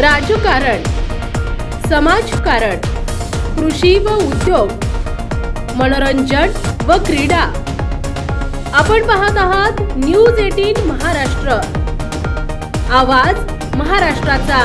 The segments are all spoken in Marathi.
राजकारण समाजकारण कृषी व उद्योग मनोरंजन व क्रीडा. आपण पाहत आहात न्यूज एटीन महाराष्ट्र. आवाज महाराष्ट्राचा.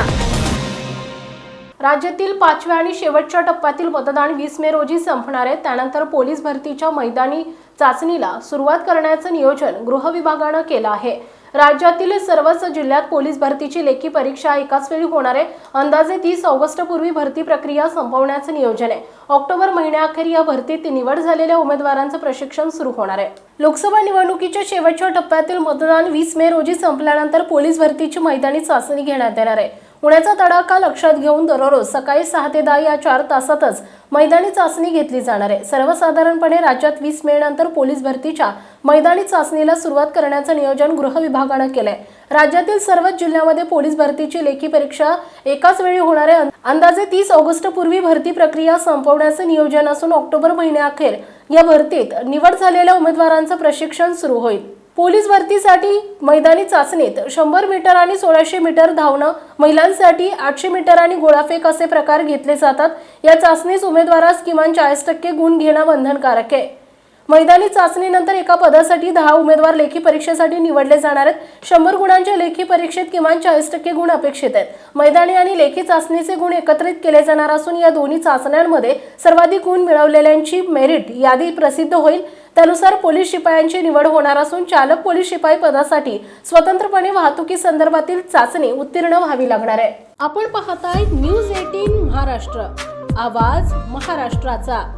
राज्यातील पाचव्या आणि शेवटच्या टप्प्यातील मतदान वीस मे रोजी संपणार आहे. त्यानंतर पोलीस भरतीच्या मैदानी चाचणीला सुरुवात करण्याचं नियोजन गृह विभागानं केलं आहे. राज्यातील सर्वच जिल्ह्यात पोलीस भरतीची लेखी परीक्षा एकाच वेळी होणार आहे. अंदाजे तीस ऑगस्ट पूर्वी भरती प्रक्रिया संपवण्याचं नियोजन आहे. ऑक्टोबर महिन्याअखेर या भरतीत निवड झालेल्या उमेदवारांचं प्रशिक्षण सुरू होणार आहे. लोकसभा निवडणुकीच्या शेवटच्या टप्प्यातील मतदान वीस मे रोजी संपल्यानंतर पोलीस भरतीची मैदानी चाचणी घेण्यात येणार आहे. पुण्याचा तडाखा लक्षात घेऊन दररोज सकाळी सहा ते दहा या चार तासातच मैदानी चाचणी घेतली जाणार आहे. सर्वसाधारणपणे राज्यात वीस मे नंतर पोलीस भरतीच्या मैदानी चाचणीला सुरुवात करण्याचं नियोजन गृह विभागानं केलंय. राज्यातील सर्वच जिल्ह्यामध्ये पोलीस भरतीची लेखी परीक्षा एकाच वेळी होणारे अंदाजे तीस ऑगस्ट पूर्वी भरती प्रक्रिया संपवण्याचं नियोजन असून ऑक्टोबर महिन्याअखेर या भरतीत निवड झालेल्या उमेदवारांचं प्रशिक्षण सुरू होईल. पोलीस भरतीसाठी मैदानी चाचणीत शंभर मीटर आणि सोळाशे मीटर धावणं महिलांसाठी आठशे मीटर आणि गोळाफेक असे प्रकार घेतले जातात. या चाचणीस उमेदवारास किमान चाळीस टक्के गुण घेणं बंधनकारक आहे. मैदानी चाचणीनंतर एका पदासाठी दहा उमेदवार लेखी परीक्षेसाठी निवडले जाणार आहेत. शंभर गुणांच्या लेखी परीक्षेत किमान चाळीस टक्के गुण अपेक्षित आहेत. मैदानी आणि लेखी चाचणीचे गुण एकत्रित केले जाणार असून या दोन्ही चाचण्यांमध्ये सर्वाधिक गुण मिळवलेल्यांची मेरिट यादी प्रसिद्ध होईल. त्यानुसार पोलीस शिपायांची निवड होणार असून चालक पोलीस शिपाई पदासाठी स्वतंत्रपणे वाहतुकी संदर्भातील चाचणी उत्तीर्ण व्हावी लागणार आहे. आपण पाहताय न्यूज एटीन महाराष्ट्र. आवाज महाराष्ट्राचा.